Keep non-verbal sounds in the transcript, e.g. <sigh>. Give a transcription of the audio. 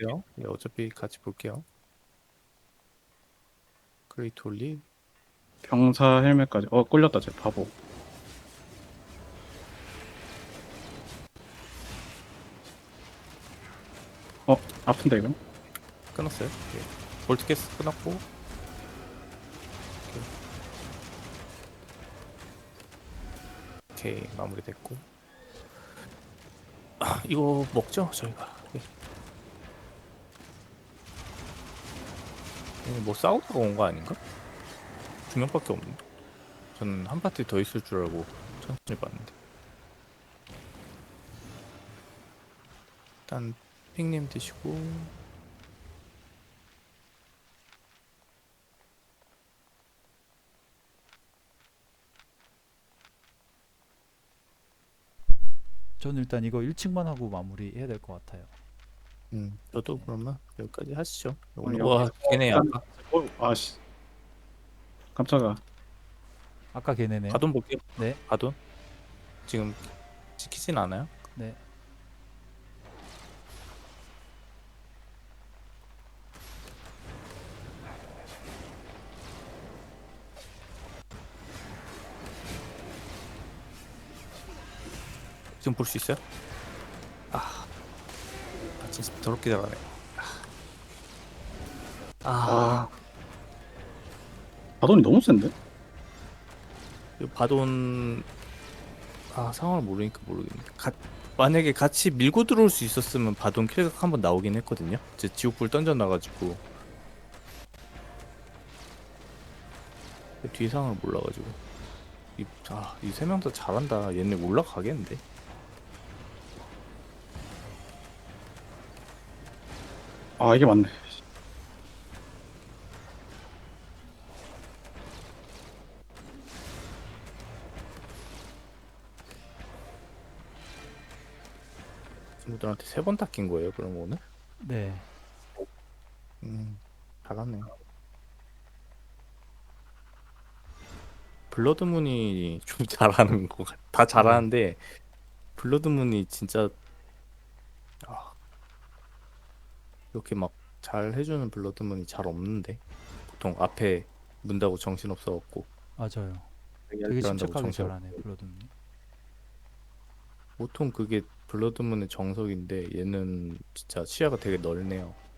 볼게요. 예, 어차피 같이 볼게요. 크레이트 올리 병사 헬멧까지. 어 끌렸다 쟤 바보. 어 아픈데 이거? 끊었어요. 예. 볼트 캐스 끊었고 오케이. 오케이, 마무리됐고 아, 이거 먹죠 저희가 예. 얘네 뭐 싸우다가 온 거 아닌가? 두 명밖에 없는데 저는 한 파티 더 있을 줄 알고 천천히 봤는데 일단 핑님 드시고 저는 일단 이거 1층만 하고 마무리해야 될 것 같아요. 음, 저도 그러면 여기까지 하시죠. 아니, 와, 걔네 약간- 아까 어 아씨. 깜짝아. 아까 걔네네. 가돈 볼게요. 네. 가돈. 지금 지키진 않아요? 네. 지금 볼 수 있어요? 아, 아 진짜 더럽게 잘하네. 아, 아. 바돈이 너무 센데? 이 바돈 아 상황을 모르니까 모르겠네. 가, 만약에 같이 밀고 들어올 수 있었으면 바돈 킬각 한번 나오긴 했거든요. 이제 지옥불 던져 놔가지고 뒤 상황을 몰라가지고 이아이 세 명 다 잘한다. 얘네 올라가겠는데. 아 이게 맞네. 친구들한테 세 번 닦인 거예요. 그럼 오늘? 네. 음, 잘하네. 블러드문이 좀 <laughs> 잘하는 거 같. 다 잘하는데 블러드문이 진짜 아, 이렇게 막 잘 해주는 블러드문이 잘 없는데 보통 앞에 문다고 정신 없어 갖고 맞아요. 얘기할 되게 침착하게 정신 잘하네 없고. 블러드님. 보통 그게 블러드문의 정석인데 얘는 진짜 시야가 되게 넓네요.